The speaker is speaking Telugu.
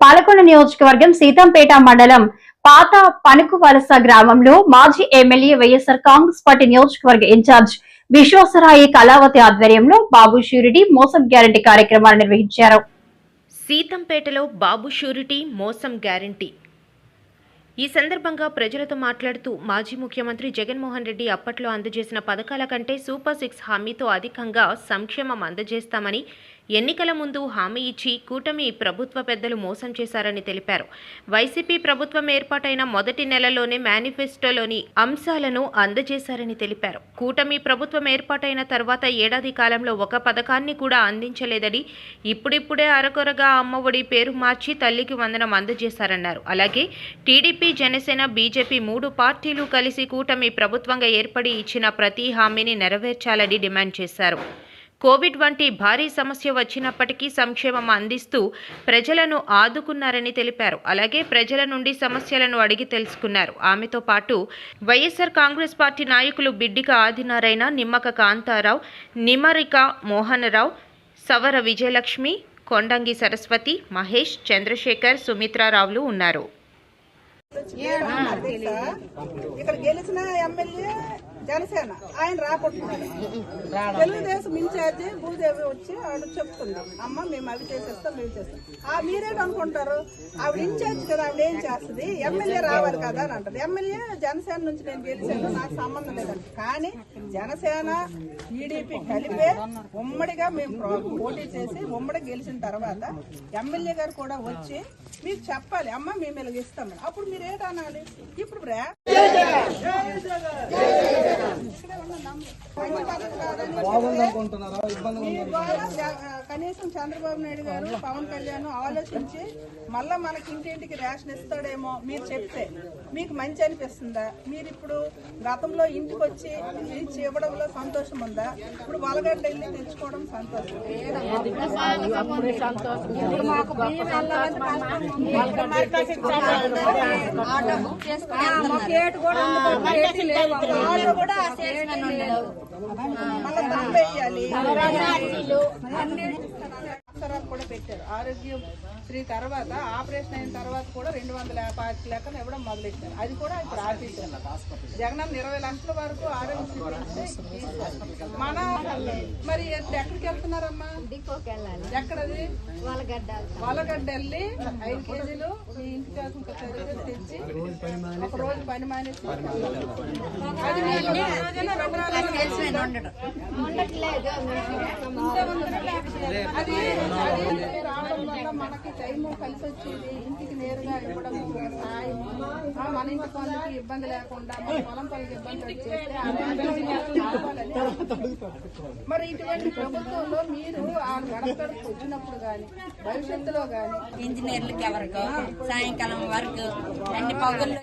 పాలకొండ నియోజకవర్గం సీతంపేట మండలం పాత పనుకు వలస గ్రామంలో మాజీ ఎమ్మెల్యే వైఎస్ఆర్ కాంగ్రెస్ పార్టీ నియోజకవర్గ ఇన్ఛార్జ్ విశ్వాసరాయి కళావతి ఆధ్వర్యంలో బాబు షూరిటీ మోసం గ్యారంటీ కార్యక్రమాలు నిర్వహించారు. సీతంపేటలో బాబు షూరిటీ మోసం గ్యారంటీ. ఈ సందర్భంగా ప్రజలతో మాట్లాడుతూ మాజీ ముఖ్యమంత్రి జగన్మోహన్ రెడ్డి అప్పట్లో అందజేసిన పథకాల కంటే సూపర్ సిక్స్ హామీతో అధికంగా సంక్షేమం అందజేస్తామని ఎన్నికల ముందు హామీ ఇచ్చి కూటమి ప్రభుత్వ పెద్దలు మోసం చేశారని తెలిపారు. వైసీపీ ప్రభుత్వం ఏర్పాటైన మొదటి నెలలోనే మేనిఫెస్టోలోని అంశాలను అందజేశారని తెలిపారు. కూటమి ప్రభుత్వం ఏర్పాటైన తర్వాత ఏడాది కాలంలో ఒక పథకాన్ని కూడా అందించలేదని ఇప్పుడిప్పుడే అరకొరగా అమ్మఒడి పేరు మార్చి తల్లికి వందనం అందజేశారన్నారు. అలాగే టీడీపీ జనసేన బీజేపీ మూడు పార్టీలు కలిసి కూటమి ప్రభుత్వంగా ఏర్పడి ఇచ్చిన ప్రతి హామీని నెరవేర్చాలని డిమాండ్ చేశారు. కోవిడ్ వంటి భారీ సమస్య వచ్చినప్పటికీ సంక్షేమం అందిస్తూ ప్రజలను ఆదుకున్నారని తెలిపారు. అలాగే ప్రజల నుండి సమస్యలను అడిగి తెలుసుకున్నారు. ఆమెతో పాటు వైఎస్ఆర్ కాంగ్రెస్ పార్టీ నాయకులు బిడ్డిక ఆదినారాయణ నిమ్మక కాంతారావు నిమరిక మోహనరావు సవర విజయలక్ష్మి కొండంగి సరస్వతి మహేష్ చంద్రశేఖర్ సుమిత్రారావులు ఉన్నారు. ఇక్కడ గెలిచిన ఎమ్మెల్యే జనసేన. ఆయన రాకుంటున్నాడు తెలుగుదేశం ఇన్ఛార్జి భూదేవి వచ్చి ఆవిడ చెప్తుంది. అమ్మ మేము అవి చేసేస్తాం మేము చేస్తాం. ఆ మీరేం అనుకుంటారు? ఆవిడ ఇన్ఛార్జ్ కదా ఆవిడ ఏం చేస్తుంది? ఎమ్మెల్యే రావాలి కదా అని అంటారు ఎమ్మెల్యే జనసేన నుంచి నేను గెలిచాను నాకు సంబంధం లేదండి కానీ జనసేన టీడీపీ కలిపే ఉమ్మడిగా మేము పోటీ చేసి ఉమ్మడి గెలిచిన తర్వాత ఎమ్మెల్యే గారు కూడా వచ్చి మీకు చెప్పాలి. అమ్మ మేము ఇలా ఇస్తాం అప్పుడు మీరు ఏదనాలి ఇప్పుడు రా. కనీసం చంద్రబాబు నాయుడు గారు పవన్ కళ్యాణ్ ఆలోచించి మళ్ళా మనకి ఇంటింటికి రేషన్ ఇస్తాడేమో మీరు చెప్తే మీకు మంచి అనిపిస్తుందా? మీరు ఇప్పుడు గతంలో ఇంటికి వచ్చి ఇచ్చి ఇవ్వడంలో సంతోషం ఉందా? ఇప్పుడు వలగడ్డ వెళ్ళి తెచ్చుకోవడం సంతోషం. ఆటో కూడా మళ్ళీ దమ్ అక్షరాలు కూడా పెట్టారు. ఆరోగ్యం శ్రీ తర్వాత ఆపరేషన్ అయిన తర్వాత కూడా రెండు వందల యాభై లెక్కన ఇవ్వడం మొదలెట్టారు. అది కూడా ఇప్పుడు ఆఫీసర్ జగన్ ఇరవై లక్షల వరకు ఆరోగ్యశ్రీ మన మరి ఎక్కడికి వెళ్తున్నారమ్మా? ఎక్కడది? వాళ్ళగడ్డ వెళ్ళి ఐదు కేజీలు మీ ఇంటి కోసం తెచ్చి ఒక రోజు పని మానేసి అది అది రావడం వల్ల మనకి టైం కలిసి వచ్చేది ఇంటికి నేరుగా ఇవ్వడం సాయం. మన ఇంటి పనులకి ఇబ్బంది లేకుండా మన పొలం పనులకి ఇబ్బంది వచ్చేస్తే మరి ఇటువంటి ప్రభుత్వంలో మీరు ఆ గడపడకు వచ్చినప్పుడు కానీ భవిష్యత్తులో కానీ ఇంజనీర్లకి ఎవరికో సాయంకాలం వరకు అన్ని పగుళ్ళు